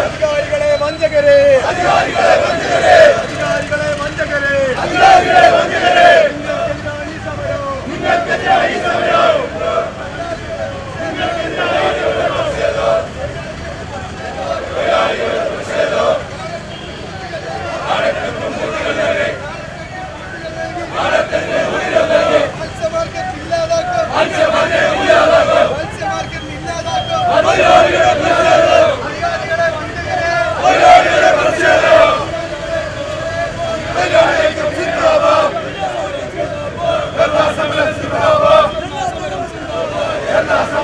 അധികാരികളെ വഞ്ചകരെ. അധികാരികളെ വഞ്ചകരെ. അധികാരികളെ വഞ്ചകരെ. അധികാരികളെ വഞ്ചകരെ നിങ്ങൾക്കെതിരായി സമരം Santa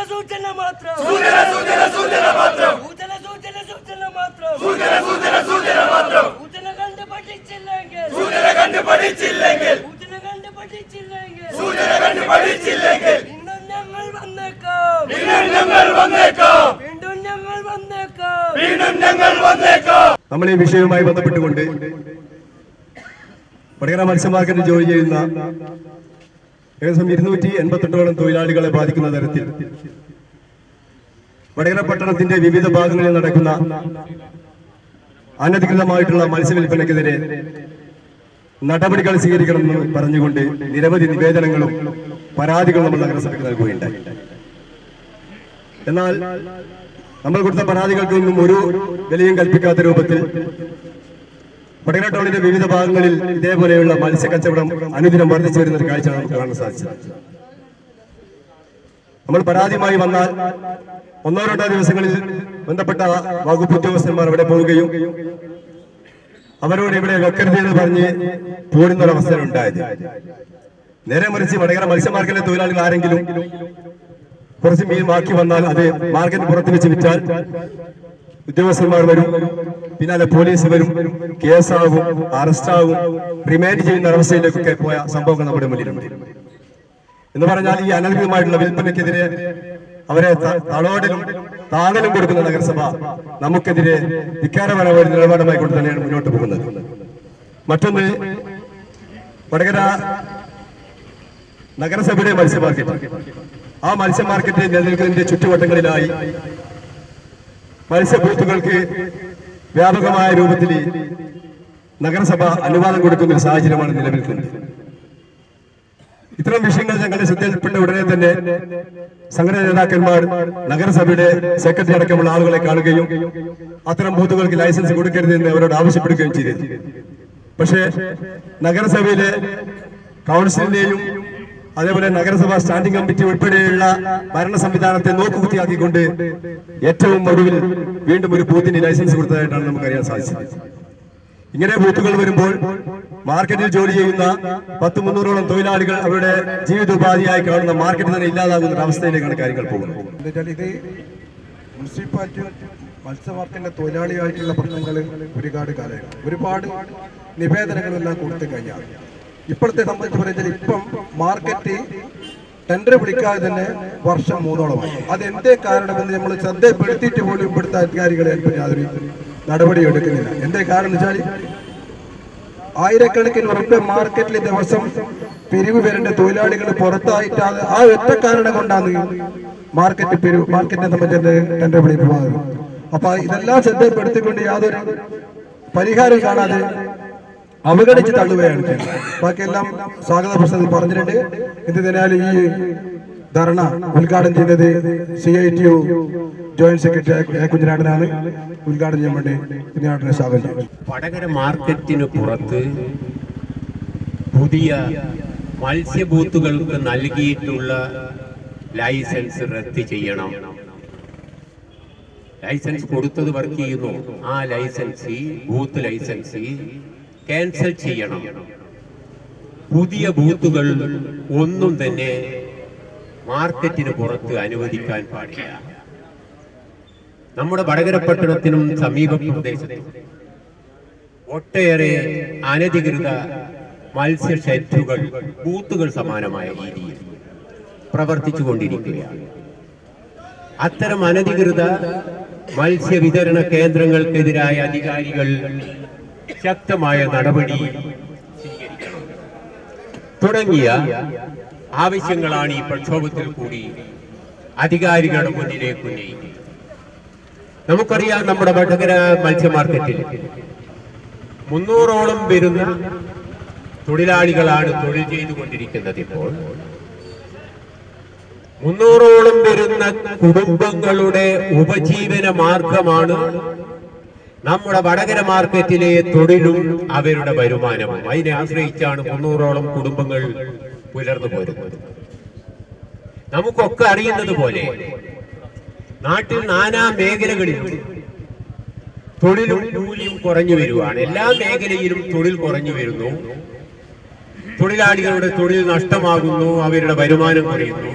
സൂചന సూచన మాత్రం മാത്രം. సూచన సూచన మాత్రం മാത്രം. సూచన సూచన మాత్రం മാത്രം. సూచన సూచన మాత్రం సూచన കണ്ട് പഠിച്ചില്ലെങ്കിൽ. സൂചന കണ്ട് പഠിച്ചില്ലെങ്കിൽ. സൂചന കണ്ട് പഠിച്ചില്ലെങ്കിൽ. സൂചന കണ്ട് പഠിച്ചില്ലെങ്കിൽ. വീണ്ടും ഞങ്ങൾ വന്നേക്കാം. വീണ്ടും ഞങ്ങൾ വന്നേക്കാം. വീണ്ടും ഞങ്ങൾ വന്നേക്കാം. വീണ്ടും ഞങ്ങൾ വന്നേക്കാം. നമ്മൾ ഈ വിഷയവുമായി ബന്ധപ്പെട്ടുകൊണ്ട് വടകര മത്സ്യ മാർക്കറ്റിൽ ജോലി ചെയ്യുന്ന ഏകദേശം ഇരുന്നൂറ്റി എൺപത്തെട്ടോളം തൊഴിലാളികളെ ബാധിക്കുന്ന തരത്തിൽ വടകര പട്ടണത്തിന്റെ വിവിധ ഭാഗങ്ങളിൽ നടക്കുന്ന അനധികൃതമായിട്ടുള്ള മത്സ്യവില്പനക്കെതിരെ നടപടികൾ സ്വീകരിക്കണമെന്ന് പറഞ്ഞുകൊണ്ട് നിരവധി നിവേദനങ്ങളും പരാതികളും നമ്മൾ നഗരസഭയ്ക്ക് നൽകുകയുണ്ടായി. എന്നാൽ നമ്മൾ കൊടുത്ത പരാതികൾക്കൊന്നും ഒരു വിലയും കൽപ്പിക്കാത്ത രൂപത്തിൽ വടകര ടൗണിന്റെ വിവിധ ഭാഗങ്ങളിൽ ഇതേപോലെയുള്ള മത്സ്യ കച്ചവടം അനുദിനം വർദ്ധിച്ചു വരുന്ന ഒരു കാഴ്ച നമുക്ക് കാണാൻ സാധിച്ചത്. നമ്മൾ പരാതിയുമായി വന്നാൽ ഒന്നോ രണ്ടോ ദിവസങ്ങളിൽ ബന്ധപ്പെട്ട വകുപ്പ് ഉദ്യോഗസ്ഥന്മാർ അവിടെ പോവുകയും അവരോട് ഇവിടെ വെക്കരുത് എന്ന് പറഞ്ഞ് പോരുന്നൊരവസരം ഉണ്ടായത്. നേരെ മറിച്ച് വടകര മത്സ്യ മാർക്കറ്റിലെ തൊഴിലാളികൾ ആരെങ്കിലും കുറച്ച് മീൻ ബാക്കി വന്നാൽ അത് മാർക്കറ്റ് പുറത്ത് വെച്ച് വിറ്റാൽ ഉദ്യോഗസ്ഥന്മാർ വരും. പിന്നാലെ പോലീസ് വരും കേസാവും അറസ്റ്റാവും റിമാൻഡ് ചെയ്യുന്ന അവസ്ഥയിലേക്കൊക്കെ പോയ സംഭവങ്ങൾ നമ്മുടെ മുന്നിലുണ്ട്. എന്ന് പറഞ്ഞാൽ ഈ അനധികൃതമായിട്ടുള്ള വിൽപ്പനയ്ക്കെതിരെ അവരെ തളോടിലും താങ്ങലും കൊടുക്കുന്ന നഗരസഭ നമുക്കെതിരെ ധിക്കാരപരമായ ഒരു നിലപാടുമായി കൊണ്ട് തന്നെയാണ് മുന്നോട്ട് പോകുന്നത്. മറ്റൊന്ന് വടകര നഗരസഭയുടെ മത്സ്യ മാർക്കറ്റ്. ആ മത്സ്യ മാർക്കറ്റ് നിലനിൽക്കുന്നതിന്റെ ചുറ്റുവട്ടങ്ങളിലായി മത്സ്യ ബൂത്തുകൾക്ക് വ്യാപകമായ രൂപത്തിൽ നഗരസഭ അനുവാദം കൊടുക്കുന്ന ഒരു സാഹചര്യമാണ് നിലനിൽക്കുന്നത് ഇത്തരം വിഷയങ്ങൾ ഞങ്ങളുടെ ശ്രദ്ധയിൽപ്പെട്ട ഉടനെ തന്നെ സംഘടനാ നേതാക്കന്മാർ നഗരസഭയുടെ സെക്രട്ടറി അടക്കമുള്ള ആളുകളെ കാണുകയും അത്തരം ബൂത്തുകൾക്ക് ലൈസൻസ് കൊടുക്കരുതെന്ന് അവരോട് ആവശ്യപ്പെടുകയും ചെയ്തു പക്ഷേ നഗരസഭയിലെ കൗൺസിലിന്റെയും അതേപോലെ നഗരസഭാ സ്റ്റാൻഡിംഗ് കമ്മിറ്റി ഉൾപ്പെടെയുള്ള ഭരണ സംവിധാനത്തെ നോക്കുകുത്തിയാക്കിക്കൊണ്ട് ഏറ്റവും ഒടുവിൽ വീണ്ടും ഒരു ബൂത്തിന് ലൈസൻസ് കൊടുത്തതായിട്ടാണ് നമുക്കറിയാൻ സാധിച്ചത്. ഇങ്ങനെ ബൂത്തുകൾ വരുമ്പോൾ മാർക്കറ്റിൽ ജോലി ചെയ്യുന്ന പത്ത് മുന്നൂറോളം തൊഴിലാളികൾ അവരുടെ ജീവിതോപാധിയായി കാണുന്ന മാർക്കറ്റ് തന്നെ ഇല്ലാതാകുന്ന ഒരു അവസ്ഥയിലേക്കാണ് കാര്യങ്ങൾ പോകുന്നത്. മത്സ്യവാർത്തിന്റെ തൊഴിലാളിയായിട്ടുള്ള പ്രശ്നങ്ങൾ ഒരുപാട് കാലങ്ങൾ ഒരുപാട് നിവേദനങ്ങളെല്ലാം കൊടുത്തു കഴിഞ്ഞാൽ ഇപ്പോഴത്തെ സംബന്ധിച്ച് പറഞ്ഞാൽ ഇപ്പം മാർക്കറ്റ് ടെൻഡർ വിളിക്കാതെ തന്നെ വർഷം മൂന്നോളമായി. അത് എന്തേ കാരണമെന്ന് നമ്മൾ ശ്രദ്ധപ്പെടുത്തിയിട്ട് പോലും ഇവിടുത്തെ അധികാരികളെ യാതൊരു നടപടി എടുക്കുന്നില്ല. എന്തേ കാരണം വെച്ചാൽ ആയിരക്കണക്കിന് ഉറപ്പ് മാർക്കറ്റിൽ ദിവസം പിരിവ് വരേണ്ട തൊഴിലാളികൾ പുറത്തായിട്ട് ആ ഒറ്റ കാരണം കൊണ്ടാണ് മാർക്കറ്റ് പിരിവ് മാർക്കറ്റിനെ സംബന്ധിച്ച് ടെൻഡർ വിളിപ്പ് അപ്പൊ ഇതെല്ലാം ശ്രദ്ധപ്പെടുത്തിക്കൊണ്ട് യാതൊരു പരിഹാരം കാണാതെ അവഗണിച്ച് തള്ളുകയാണ്. ബാക്കിയെല്ലാം സ്വാഗത പ്രശ്നത്തിൽ പറഞ്ഞിട്ടുണ്ട്. എന്തിനാൽ ഈ ധർണ ഉദ്ഘാടനം ചെയ്തത് C I T U joint secretary കുഞ്ഞിനാടനാണ് ഉദ്ഘാടനം ചെയ്യാൻ വേണ്ടി കുഞ്ഞിനാടനെ സ്വാഗതം വടകര മാർക്കറ്റിന് പുറത്ത് പുതിയ മത്സ്യബൂത്തുകൾക്ക് നൽകിയിട്ടുള്ള ലൈസൻസ് റദ്ദ് ചെയ്യണം. ലൈസൻസ് കൊടുത്തത് വർക്ക് ചെയ്യുന്നു. ആ ലൈസൻസ് ബൂത്ത് ലൈസൻസ് ക്യാൻസൽ ചെയ്യണം. പുതിയ ബൂത്തുകൾ ഒന്നും തന്നെ മാർക്കറ്റിന് പുറത്ത് അനുവദിക്കാൻ പാടില്ല. നമ്മുടെ വടകര പട്ടണത്തിനും സമീപ പ്രദേശത്തും ഒട്ടേറെ അനധികൃത മത്സ്യ ഷെറ്റുകൾ ബൂത്തുകൾ സമാനമായ രീതിയിൽ പ്രവർത്തിച്ചു കൊണ്ടിരിക്കുകയാണ്. അത്തരം അനധികൃത മത്സ്യ വിതരണ കേന്ദ്രങ്ങൾക്കെതിരായ അധികാരികൾ ശക്തമായ നടപടി തുടങ്ങിയ ആവശ്യങ്ങളാണ് ഈ പ്രക്ഷോഭത്തിൽ കൂടി അധികാരികളുടെ മുന്നിലേക്ക് ഉന്നയിക്കുന്നത്. നമുക്കറിയാം നമ്മുടെ വടകര മത്സ്യ മാർക്കറ്റിൽ മുന്നൂറോളം വരുന്ന തൊഴിലാളികളാണ് തൊഴിൽ ചെയ്തുകൊണ്ടിരിക്കുന്നത് ഇപ്പോൾ. മുന്നൂറോളം വരുന്ന കുടുംബങ്ങളുടെ ഉപജീവന മാർഗമാണ് നമ്മുടെ വടകര മാർക്കറ്റിലെ തൊഴിലും അവരുടെ വരുമാനവും. അതിനെ ആശ്രയിച്ചാണ് മുന്നൂറോളം കുടുംബങ്ങൾ പുലർന്നു പോരുന്നത്. നമുക്കൊക്കെ അറിയുന്നത് പോലെ നാട്ടിൽ നാനാ മേഖലകളിലും തൊഴിലും കൂലിയും കുറഞ്ഞു വരുവാണ്. എല്ലാ മേഖലയിലും തൊഴിൽ കുറഞ്ഞു വരുന്നു. തൊഴിലാളികളുടെ തൊഴിൽ നഷ്ടമാകുന്നു അവരുടെ വരുമാനം കുറയുന്നു.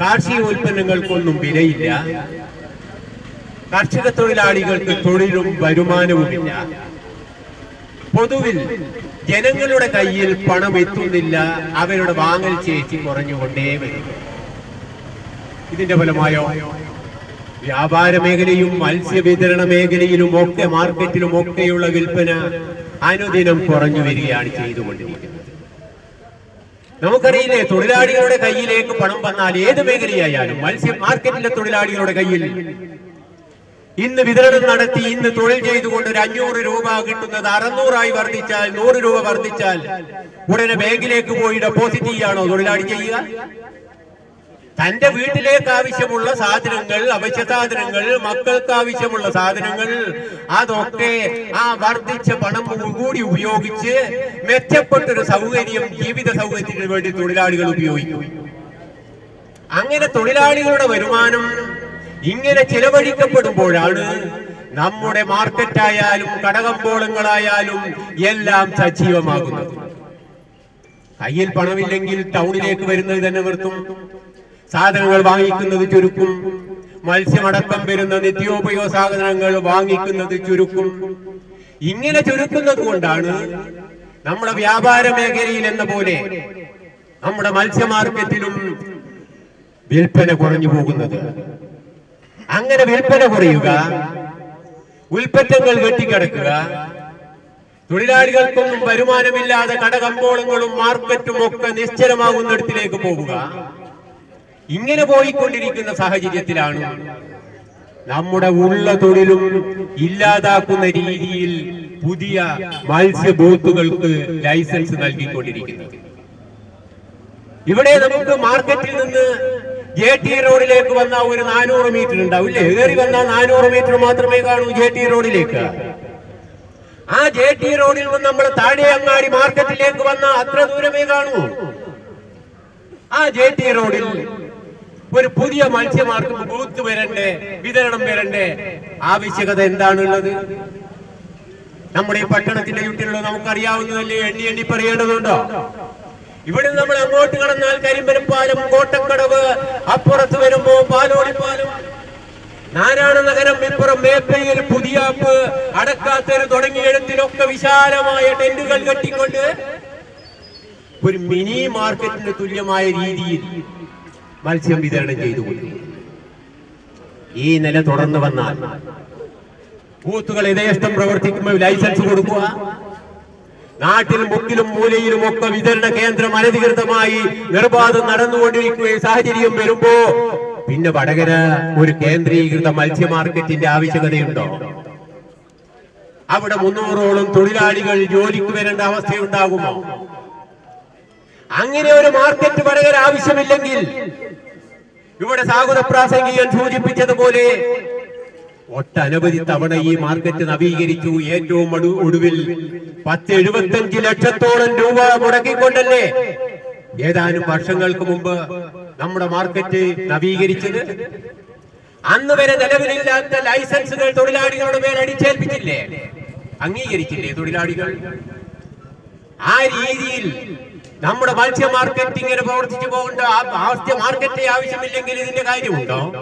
കാർഷിക ഉൽപ്പന്നങ്ങൾക്കൊന്നും വിലയില്ല. കർഷക തൊഴിലാളികൾക്ക് തൊഴിലും വരുമാനവുമില്ല പൊതുവിൽ ജനങ്ങളുടെ കയ്യിൽ പണം എത്തുന്നില്ല. അവരുടെ വാങ്ങൽ ചേച്ചി കുറഞ്ഞുകൊണ്ടേ വരും. ഇതിന്റെ ഫലമായോ? വ്യാപാര മേഖലയും മത്സ്യവിതരണ മേഖലയിലും ഒക്കെ മാർക്കറ്റിലും ഒക്കെയുള്ള വിൽപ്പന അനുദിനം കുറഞ്ഞു വരികയാണ് ചെയ്തുകൊണ്ടിരിക്കുന്നത്. നമുക്കറിയില്ലേ തൊഴിലാളികളുടെ കയ്യിലേക്ക് പണം വന്നാൽ ഏത് മേഖലയായാലും മത്സ്യ മാർക്കറ്റിലെ തൊഴിലാളികളുടെ കയ്യിൽ ഇന്ന് വിതരണം നടത്തി ഇന്ന് തൊഴിൽ ചെയ്തുകൊണ്ട് ഒരു അഞ്ഞൂറ് രൂപ കിട്ടുന്നത് അറുന്നൂറായി വർദ്ധിച്ചാൽ നൂറ് രൂപ വർദ്ധിച്ചാൽ ഉടനെ ബാങ്കിലേക്ക് പോയി ഡെപ്പോസിറ്റ് ചെയ്യാണോ തൊഴിലാളി ചെയ്യുക? തന്റെ വീട്ടിലേക്ക് ആവശ്യമുള്ള സാധനങ്ങൾ അവശ്യ സാധനങ്ങൾ മക്കൾക്ക് ആവശ്യമുള്ള സാധനങ്ങൾ അതൊക്കെ ആ വർദ്ധിച്ച പണം കൂടി ഉപയോഗിച്ച് മെച്ചപ്പെട്ടൊരു സൗകര്യം ജീവിത സൗകര്യത്തിന് വേണ്ടി തൊഴിലാളികൾ ഉപയോഗിക്കും. അങ്ങനെ തൊഴിലാളികളുടെ വരുമാനം ഇങ്ങനെ ചെലവഴിക്കപ്പെടുമ്പോഴാണ് നമ്മുടെ മാർക്കറ്റായാലും കടകമ്പോളങ്ങളായാലും എല്ലാം സജീവമാകുന്നത്. കയ്യിൽ പണമില്ലെങ്കിൽ ടൗണിലേക്ക് വരുന്നത് തന്നെ നിർത്തും. സാധനങ്ങൾ വാങ്ങിക്കുന്നത് ചുരുക്കും. മത്സ്യമടക്കം വരുന്ന നിത്യോപയോഗ സാധനങ്ങൾ വാങ്ങിക്കുന്നത് ചുരുക്കും. ഇങ്ങനെ ചുരുക്കുന്നത് കൊണ്ടാണ് നമ്മുടെ വ്യാപാര മേഖലയിൽ എന്ന പോലെ നമ്മുടെ മത്സ്യ മാർക്കറ്റിലും വിൽപ്പന കുറഞ്ഞു പോകുന്നത്. അങ്ങനെ വിൽപ്പന കുറയുക ഉൽപ്പന്നങ്ങൾ വെട്ടിക്കിടക്കുക തൊഴിലാളികൾക്കൊന്നും വരുമാനമില്ലാതെ കടകമ്പോളങ്ങളും മാർക്കറ്റും ഒക്കെ നിശ്ചലമാകുന്നിടത്തിലേക്ക് പോകുക. ഇങ്ങനെ പോയിക്കൊണ്ടിരിക്കുന്ന സാഹചര്യത്തിലാണ് നമ്മുടെ ഉള്ള തൊഴിലും ഇല്ലാതാക്കുന്ന രീതിയിൽ പുതിയ മത്സ്യ ബൂത്തുകൾക്ക് ലൈസൻസ് നൽകിക്കൊണ്ടിരിക്കുന്നത്. ഇവിടെ നമുക്ക് മാർക്കറ്റിൽ നിന്ന് ജെ ടി റോഡിലേക്ക് വന്ന ഒരു നാനൂറ് മീറ്റർ ഉണ്ടാവില്ലേ? കയറി വന്ന നാനൂറ് മീറ്റർ മാത്രമേ കാണൂ ജെ ടി റോഡിലേക്ക് ആ ജെ ടി റോഡിൽ നിന്ന് നമ്മൾ താഴെ അങ്ങാടി മാർക്കറ്റിലേക്ക് വന്ന അത്ര ദൂരമേ കാണൂ. ആ ജെ ടി റോഡിൽ ഒരു പുതിയ മത്സ്യമാർക്ക് ബൂത്ത് വരണ്ടേ വിതരണം വരണ്ടേ? ആവശ്യകത എന്താണുള്ളത്? നമ്മുടെ ഈ പട്ടണത്തിന്റെ ചുറ്റിലുള്ള നമുക്കറിയാവുന്നതല്ലേ എണ്ണി എണ്ണി പറയേണ്ടതുണ്ടോ? ഇവിടെ നമ്മൾ അങ്ങോട്ട് കടന്നാൽ കരിമ്പരപ്പാലം കോട്ടക്കടവ് അപ്പുറത്ത് വരുമ്പോ പാലോളിപ്പാലം നാരായണ നഗരം ഇപ്പുറം മേപ്പയിൽ പുതിയാപ്പ് അടക്കാത്തര് തുടങ്ങിയ ഇടത്തിലൊക്കെ വിശാലമായ ടെന്റുകൾ കെട്ടിക്കൊണ്ട് ഒരു മിനി മാർക്കറ്റിന് തുല്യമായ രീതിയിൽ മത്സ്യം വിതരണം ചെയ്തു ഈ നില തുടർന്ന് വന്നാൽ ബൂത്തുകൾ യഥേഷ്ടം പ്രവർത്തിക്കുമ്പോൾ ലൈസൻസ് കൊടുക്കുക. നാട്ടിൽ മുക്കിലും മൂലയിലും ഒക്കെ വിതരണ കേന്ദ്രം അനധികൃതമായി നിർബാധം നടന്നുകൊണ്ടിരിക്കുന്ന സാഹചര്യം വരുമ്പോ പിന്നെ വടകര ഒരു കേന്ദ്രീകൃത മത്സ്യ മാർക്കറ്റിന്റെ ആവശ്യകതയുണ്ടോ? അവിടെ മുന്നൂറോളം തൊഴിലാളികൾ ജോലിക്ക് വരേണ്ട അവസ്ഥയുണ്ടാകുമോ? അങ്ങനെ ഒരു മാർക്കറ്റ് വടകര ആവശ്യമില്ലെങ്കിൽ ഇവിടെ സാഗുത പ്രാസംഗികൻ സൂചിപ്പിച്ചതുപോലെ ഒട്ടനവധി തവണ ഈ മാർക്കറ്റ് നവീകരിച്ചു. ഏറ്റവും ഒടു- ഒടുവിൽ പത്ത് എഴുപത്തഞ്ച് ലക്ഷത്തോളം രൂപ മുടക്കിക്കൊണ്ടല്ലേ? ഏതാനും വർഷങ്ങൾക്ക് മുമ്പ് നമ്മുടെ മാർക്കറ്റ് നവീകരിച്ചത്? അന്ന് വരെ നിലവിലില്ലാത്ത ലൈസൻസുകൾ തൊഴിലാളികളുടെ മേൽ അടിച്ചേൽപ്പിച്ചില്ലേ? അംഗീകരിച്ചില്ലേ തൊഴിലാളികൾ? ആ രീതിയിൽ നമ്മുടെ മത്സ്യ മാർക്കറ്റ് ഇങ്ങനെ പ്രവർത്തിച്ചു പോകേണ്ട ആ- മാർക്കറ്റ് ആവശ്യമില്ലെങ്കിൽ ഇതിന്റെ കാര്യമുണ്ടോ?